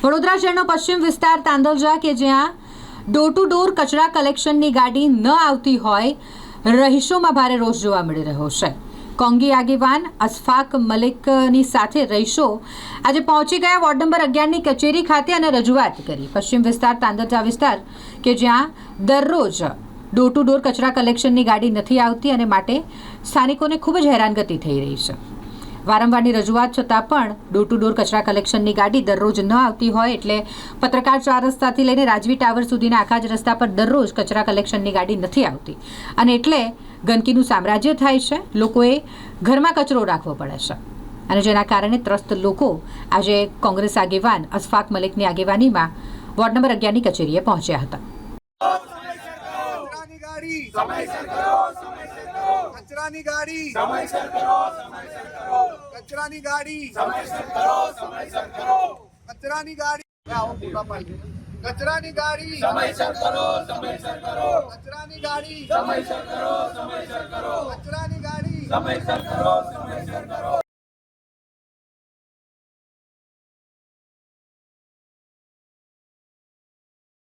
વડોદરા શહેરનો પશ્ચિમ વિસ્તાર તાંદલજા કે જ્યાં ડોર ટુ ડોર કચરા કલેક્શનની ગાડી ન આવતી હોય, રહીશોમાં ભારે રોષ જોવા મળી રહ્યો છે. કોંગી આગેવાન અસફાક મલિકની સાથે રહીશો આજે પહોંચી ગયા વોર્ડ નંબર અગિયારની કચેરી ખાતે અને રજૂઆત કરી. પશ્ચિમ વિસ્તાર તાંદલજા વિસ્તાર કે જ્યાં દરરોજ ડોર ટુ ડોર કચરા કલેક્શનની ગાડી નથી આવતી અને માટે સ્થાનિકોને ખૂબ જ હેરાનગતિ થઈ રહી છે. વારંવારની રજૂઆત છતાં પણ ડોર ટુ ડોર કચરા કલેક્શનની ગાડી દરરોજ ન આવતી હોય એટલે પત્રકાર ચાર રસ્તાથી લઈને રાજવી ટાવર સુધીના આખા જ રસ્તા પર દરરોજ કચરા કલેક્શનની ગાડી નથી આવતી. અને એટલે ગંદકીનું સામ્રાજ્ય થાય છે. લોકોએ ઘરમાં કચરો રાખવો પડે છે. અને જેના કારણે ત્રસ્ત લોકો આજે કોંગ્રેસ આગેવાન અશફાક મલિકની આગેવાનીમાં વોર્ડ નંબર અગિયારની કચેરીએ પહોંચ્યા હતા. ગાડી. સમયસર કરો સમયસર કરો કચરાની ગાડી. સમયસર કરો સમયસર કચરાની ગાડી. સમયસર કરો સમયસર કરો. કચરાની ગાડી. આવો પૂરા પાડી કચરાની ગાડી. સમયસર કરો સમયસર કરો. કચરાની ગાડી. સમયસર કરો સમયસર કરો. કચરાની ગાડી. સમયસર કરો